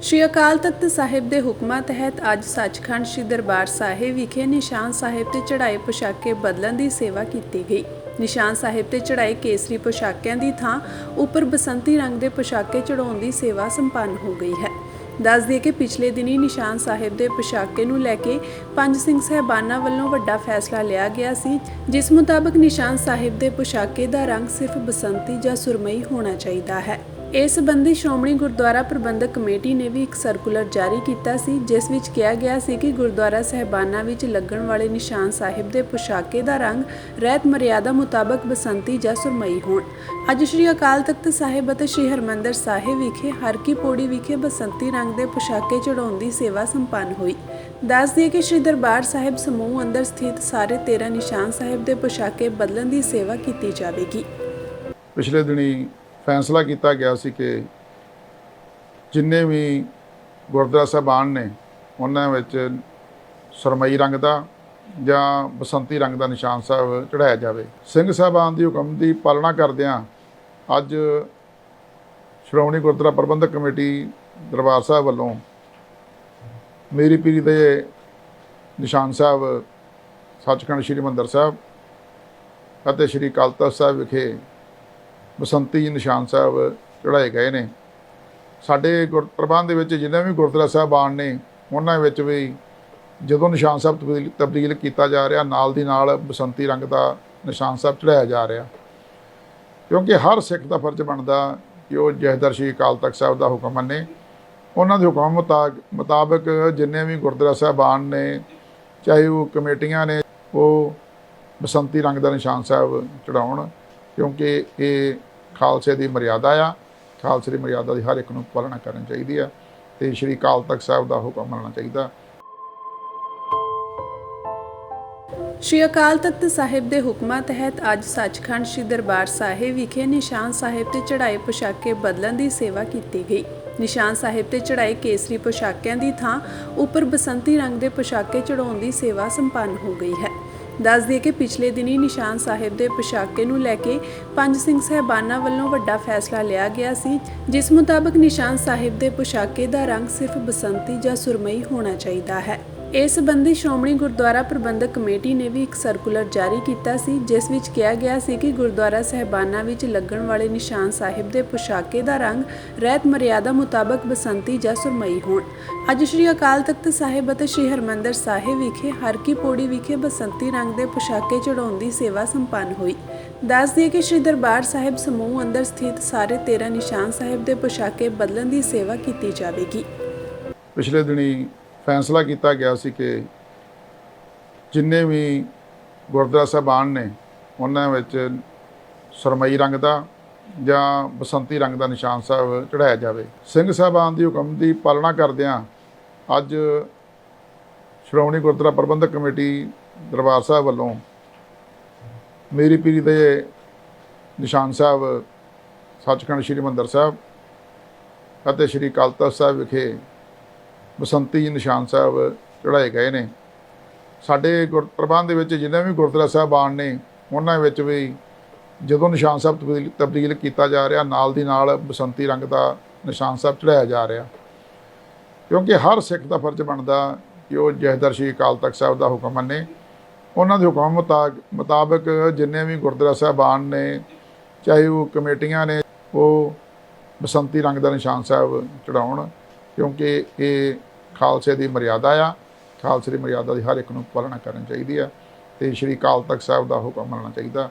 ਸ਼੍ਰੀ ਅਕਾਲ ਤਖਤ ਸਾਹਿਬ ਦੇ ਹੁਕਮਾਂ ਤਹਿਤ ਅੱਜ ਸੱਚਖੰਡ ਸ੍ਰੀ ਦਰਬਾਰ ਸਾਹਿਬ ਵਿਖੇ ਨਿਸ਼ਾਨ ਸਾਹਿਬ ਤੇ ਚੜ੍ਹਾਈ ਪੁਸ਼ਾਕੇ ਬਦਲਣ ਦੀ ਸੇਵਾ ਕੀਤੀ ਗਈ। ਨਿਸ਼ਾਨ ਸਾਹਿਬ ਤੇ ਚੜ੍ਹਾਈ ਕੇਸਰੀ ਪੁਸ਼ਾਕਿਆਂ ਦੀ ਥਾਂ ਉੱਪਰ ਬਸੰਤੀ ਰੰਗ ਦੇ ਪੁਸ਼ਾਕੇ ਚੜਾਉਣ ਦੀ ਸੇਵਾ ਸੰਪੰਨ ਹੋ ਗਈ ਹੈ। ਦੱਸ ਦਈਏ ਕਿ ਪਿਛਲੇ ਦਿਨੀ ਨਿਸ਼ਾਨ ਸਾਹਿਬ ਦੇ ਪੁਸ਼ਾਕੇ ਨੂੰ ਲੈ ਕੇ ਪੰਜ ਸਿੰਘ ਸਹਿਬਾਨਾਂ ਵੱਲੋਂ ਵੱਡਾ ਫੈਸਲਾ ਲਿਆ ਗਿਆ ਸੀ, ਜਿਸ ਮੁਤਾਬਕ ਨਿਸ਼ਾਨ ਸਾਹਿਬ ਦੇ ਪੁਸ਼ਾਕੇ ਦਾ ਰੰਗ ਸਿਰਫ ਬਸੰਤੀ ਜਾਂ ਸੁਰਮਈ ਹੋਣਾ ਚਾਹੀਦਾ ਹੈ। ਇਸ ਸੰਬੰਧੀ ਸ਼੍ਰੋਮਣੀ ਗੁਰਦੁਆਰਾ ਪ੍ਰਬੰਧਕ ਕਮੇਟੀ ਨੇ ਵੀ ਇੱਕ ਸਰਕੂਲਰ ਜਾਰੀ ਕੀਤਾ ਸੀ, ਜਿਸ ਵਿੱਚ ਕਿਹਾ ਗਿਆ ਸੀ ਕਿ ਗੁਰਦੁਆਰਾ ਸਹਿਬਾਨਾਂ ਵਿੱਚ ਲੱਗਣ ਵਾਲੇ ਨਿਸ਼ਾਨ ਸਾਹਿਬ ਦੇ ਪੁਸ਼ਾਕੇ ਦਾ ਰੰਗ ਰਹਿਤ ਮਰਿਆਦਾ ਮੁਤਾਬਕ ਬਸੰਤੀ ਜਾਂ ਸੁਰਮਈ ਹੋਣ। ਅੱਜ ਸ਼੍ਰੀ ਅਕਾਲ ਤਖਤ ਸਾਹਿਬ ਅਤੇ ਸ਼੍ਰੀ ਹਰਮੰਦਰ ਸਾਹਿਬ ਵਿਖੇ ਹਰਕੀ ਪੌੜੀ ਵਿਖੇ ਬਸੰਤੀ ਰੰਗ ਦੇ ਪੁਸ਼ਾਕੇ ਚੜਾਉਣ ਦੀ ਸੇਵਾ ਸੰਪੰਨ ਹੋਈ। ਦੱਸ ਦਈਏ ਕਿ ਸ਼੍ਰੀ ਦਰਬਾਰ ਸਾਹਿਬ ਸਮੂਹ ਅੰਦਰ ਸਥਿਤ ਸਾਰੇ 13 ਨਿਸ਼ਾਨ ਸਾਹਿਬ ਦੇ ਪੁਸ਼ਾਕੇ ਬਦਲਣ ਦੀ ਸੇਵਾ ਕੀਤੀ ਜਾਵੇਗੀ। ਪਿਛਲੇ ਦਿਨੀ ਫੈਸਲਾ ਕੀਤਾ ਗਿਆ ਸੀ ਕਿ ਜਿੰਨੇ ਵੀ ਗੁਰਦੁਆਰਾ ਸਾਹਿਬਾਨ ਨੇ, ਉਹਨਾਂ ਵਿੱਚ ਸਰਮਈ ਰੰਗ ਦਾ ਜਾਂ ਬਸੰਤੀ ਰੰਗ ਦਾ ਨਿਸ਼ਾਨ ਸਾਹਿਬ ਚੜਾਇਆ ਜਾਵੇ। ਸਿੰਘ ਸਾਹਿਬਾਨ ਦੀ ਹੁਕਮ ਦੀ ਪਾਲਣਾ ਕਰਦਿਆਂ ਅੱਜ ਸ਼੍ਰੋਮਣੀ ਗੁਰਦੁਆਰਾ ਪ੍ਰਬੰਧਕ ਕਮੇਟੀ ਦਰਬਾਰ ਸਾਹਿਬ ਵੱਲੋਂ ਮੇਰੀ ਪੀਰੀ ਦੇ ਨਿਸ਼ਾਨ ਸਾਹਿਬ, ਸੱਚਖੰਡ ਸ੍ਰੀ ਮੰਦਰ ਸਾਹਿਬ ਅਤੇ ਸ੍ਰੀ ਅਕਾਲ ਤਖਤ ਸਾਹਿਬ ਵਿਖੇ ਬਸੰਤੀ ਨਿਸ਼ਾਨ ਸਾਹਿਬ ਚੜਾਏ ਗਏ ਨੇ। ਸਾਡੇ ਗੁਰ, ਪ੍ਰਬੰਧ ਦੇ ਵਿੱਚ ਜਿੰਨੇ ਵੀ ਗੁਰਦੁਆਰਾ ਸਾਹਿਬਾਨ ਨੇ, ਉਹਨਾਂ ਵਿੱਚ ਵੀ ਜਦੋਂ ਨਿਸ਼ਾਨ ਸਾਹਿਬ ਤਬਦੀਲ ਤਬਦੀਲ ਕੀਤਾ ਜਾ ਰਿਹਾ, ਨਾਲ ਦੀ ਨਾਲ ਬਸੰਤੀ ਰੰਗ ਦਾ ਨਿਸ਼ਾਨ ਸਾਹਿਬ ਚੜਾਇਆ ਜਾ ਰਿਹਾ। ਕਿਉਂਕਿ ਹਰ ਸਿੱਖ ਦਾ ਫਰਜ਼ ਬਣਦਾ ਕਿ ਉਹ ਜਹਦਰ ਸ਼੍ਰੀ ਅਕਾਲ ਤਖਤ ਸਾਹਿਬ ਦਾ ਹੁਕਮ ਮੰਨੇ। ਉਹਨਾਂ ਦੇ ਹੁਕਮ ਮੁਤਾ- ਮੁਤਾਬਕ ਜਿੰਨੇ ਵੀ ਗੁਰਦੁਆਰਾ ਸਾਹਿਬਾਨ ਨੇ, ਚਾਹੇ ਉਹ ਕਮੇਟੀਆਂ ਨੇ, ਉਹ ਬਸੰਤੀ ਰੰਗ ਦਾ ਨਿਸ਼ਾਨ ਸਾਹਿਬ ਚੜਾਉਣ ਕਿਉਂਕਿ ਇਹ ਖਾਲਸੇ ਦੀ ਮਰਿਆਦਾ ਆ। ਖਾਲਸੇ ਦੀ ਮਰਿਆਦਾ ਦੀ ਹਰ ਇੱਕ ਨੂੰ ਪਾਲਣਾ ਕਰਨੀ ਚਾਹੀਦੀ ਆ ਤੇ ਸ਼੍ਰੀ ਅਕਾਲ ਤਖਤ ਸਾਹਿਬ ਦਾ ਹੁਕਮ ਮੰਨਣਾ ਚਾਹੀਦਾ। ਸ਼੍ਰੀ ਅਕਾਲ ਤਖਤ ਸਾਹਿਬ ਦੇ ਹੁਕਮਾਂ ਤਹਿਤ ਅੱਜ ਸੱਚਖੰਡ ਸ੍ਰੀ ਦਰਬਾਰ ਸਾਹਿਬ ਵਿਖੇ ਨਿਸ਼ਾਨ ਸਾਹਿਬ ਤੇ ਚੜ੍ਹਾਈ ਪੁਸ਼ਾਕੇ ਬਦਲਣ ਦੀ ਸੇਵਾ ਕੀਤੀ ਗਈ। ਨਿਸ਼ਾਨ ਸਾਹਿਬ ਤੇ ਚੜਾਈ ਕੇਸਰੀ ਪੁਸ਼ਾਕਿਆਂ ਦੀ ਥਾਂ ਉੱਪਰ ਬਸੰਤੀ ਰੰਗ ਦੇ ਪੁਸ਼ਾਕੇ ਚੜਾਉਣ ਦੀ ਸੇਵਾ ਸੰਪੰਨ ਹੋ ਗਈ ਹੈ। ਦੱਸ ਦਈਏ ਕਿ ਪਿਛਲੇ ਦਿਨੀ ਨਿਸ਼ਾਨ ਸਾਹਿਬ ਦੇ ਪੁਸ਼ਾਕੇ ਨੂੰ ਲੈ ਕੇ ਪੰਜ ਸਿੰਘ ਸਹਿਬਾਨਾਂ ਵੱਲੋਂ ਵੱਡਾ ਫੈਸਲਾ ਲਿਆ ਗਿਆ ਸੀ, ਜਿਸ ਮੁਤਾਬਕ ਨਿਸ਼ਾਨ ਸਾਹਿਬ ਦੇ ਪੁਸ਼ਾਕੇ ਦਾ ਰੰਗ ਸਿਰਫ ਬਸੰਤੀ ਜਾਂ ਸੁਰਮਈ ਹੋਣਾ ਚਾਹੀਦਾ ਹੈ। ਇਸ ਸੰਬੰਧੀ ਸ਼੍ਰੋਮਣੀ ਗੁਰਦੁਆਰਾ ਪ੍ਰਬੰਧਕ ਕਮੇਟੀ ਨੇ ਵੀ ਇੱਕ ਸਰਕੂਲਰ ਜਾਰੀ ਕੀਤਾ ਸੀ, ਜਿਸ ਵਿੱਚ ਕਿਹਾ ਗਿਆ ਸੀ ਕਿ ਗੁਰਦੁਆਰਾ ਸਹਿਬਾਨਾਂ ਵਿੱਚ ਲੱਗਣ ਵਾਲੇ ਨਿਸ਼ਾਨ ਸਾਹਿਬ ਦੇ ਪੁਸ਼ਾਕੇ ਦਾ ਰੰਗ ਰਹਿਤ ਮਰਿਆਦਾ ਮੁਤਾਬਕ ਬਸੰਤੀ ਜਾਂ ਸੁਰਮਈ ਹੋਣ। ਅੱਜ ਸ਼੍ਰੀ ਅਕਾਲ ਤਖਤ ਸਾਹਿਬ ਅਤੇ ਸ਼੍ਰੀ ਹਰਮੰਦਰ ਸਾਹਿਬ ਵਿਖੇ ਹਰਕੀ ਪੌੜੀ ਵਿਖੇ ਬਸੰਤੀ ਰੰਗ ਦੇ ਪੁਸ਼ਾਕੇ ਚੜਾਉਣ ਦੀ ਸੇਵਾ ਸੰਪੰਨ ਹੋਈ। ਦੱਸ ਦਈਏ ਕਿ ਸ਼੍ਰੀ ਦਰਬਾਰ ਸਾਹਿਬ ਸਮੂਹ ਅੰਦਰ ਸਥਿਤ ਸਾਰੇ 13 ਨਿਸ਼ਾਨ ਸਾਹਿਬ ਦੇ ਪੁਸ਼ਾਕੇ ਬਦਲਣ ਦੀ ਸੇਵਾ ਕੀਤੀ ਜਾਵੇਗੀ। ਪਿਛਲੇ ਦਿਨੀ ਫੈਸਲਾ ਕੀਤਾ ਗਿਆ ਸੀ ਕਿ ਜਿੰਨੇ ਵੀ ਗੁਰਦੁਆਰਾ ਸਾਹਿਬਾਨ ਨੇ, ਉਹਨਾਂ ਵਿੱਚ ਸਰਮਈ ਰੰਗ ਦਾ ਜਾਂ ਬਸੰਤੀ ਰੰਗ ਦਾ ਨਿਸ਼ਾਨ ਸਾਹਿਬ ਚੜਾਇਆ ਜਾਵੇ। ਸਿੰਘ ਸਾਹਿਬਾਨ ਦੀ ਹੁਕਮ ਦੀ ਪਾਲਣਾ ਕਰਦਿਆਂ ਅੱਜ ਸ਼੍ਰੋਮਣੀ ਗੁਰਦੁਆਰਾ ਪ੍ਰਬੰਧਕ ਕਮੇਟੀ ਦਰਬਾਰ ਸਾਹਿਬ ਵੱਲੋਂ ਮੇਰੀ ਪੀਰੀ ਦੇ ਨਿਸ਼ਾਨ ਸਾਹਿਬ, ਸੱਚਖੰਡ ਸ੍ਰੀ ਮੰਦਰ ਸਾਹਿਬ ਅਤੇ ਸ੍ਰੀ ਅਕਾਲ ਤਖਤ ਸਾਹਿਬ ਵਿਖੇ ਬਸੰਤੀ ਨਿਸ਼ਾਨ ਸਾਹਿਬ ਚੜਾਏ ਗਏ ਨੇ। ਸਾਡੇ ਗੁਰ, ਪ੍ਰਬੰਧ ਦੇ ਵਿੱਚ ਜਿੰਨੇ ਵੀ ਗੁਰਦੁਆਰਾ ਸਾਹਿਬਾਨ ਨੇ, ਉਹਨਾਂ ਵਿੱਚ ਵੀ ਜਦੋਂ ਨਿਸ਼ਾਨ ਸਾਹਿਬ ਤਬਦੀਲ ਤਬਦੀਲ ਕੀਤਾ ਜਾ ਰਿਹਾ, ਨਾਲ ਦੀ ਨਾਲ ਬਸੰਤੀ ਰੰਗ ਦਾ ਨਿਸ਼ਾਨ ਸਾਹਿਬ ਚੜਾਇਆ ਜਾ ਰਿਹਾ। ਕਿਉਂਕਿ ਹਰ ਸਿੱਖ ਦਾ ਫਰਜ਼ ਬਣਦਾ ਕਿ ਉਹ ਜਹਦਰ ਸ਼੍ਰੀ ਅਕਾਲ ਤਖਤ ਸਾਹਿਬ ਦਾ ਹੁਕਮ ਮੰਨੇ। ਉਹਨਾਂ ਦੇ ਹੁਕਮ ਮੁਤਾ- ਮੁਤਾਬਕ ਜਿੰਨੇ ਵੀ ਗੁਰਦੁਆਰਾ ਸਾਹਿਬਾਨ ਨੇ, ਚਾਹੇ ਉਹ ਕਮੇਟੀਆਂ ਨੇ, ਉਹ ਬਸੰਤੀ ਰੰਗ ਦਾ ਨਿਸ਼ਾਨ ਸਾਹਿਬ ਚੜਾਉਣ ਕਿਉਂਕਿ ਇਹ ਖਾਲਸੇ ਦੀ ਮਰਿਆਦਾ ਆ। ਖਾਲਸੇ ਦੀ ਮਰਿਆਦਾ ਦੀ ਹਰ ਇੱਕ ਨੂੰ ਪਾਲਣਾ ਕਰਨੀ ਚਾਹੀਦੀ ਆ ਤੇ ਸ਼੍ਰੀ ਅਕਾਲ ਤਖਤ ਸਾਹਿਬ ਦਾ ਹੁਕਮ ਮੰਨਣਾ ਚਾਹੀਦਾ।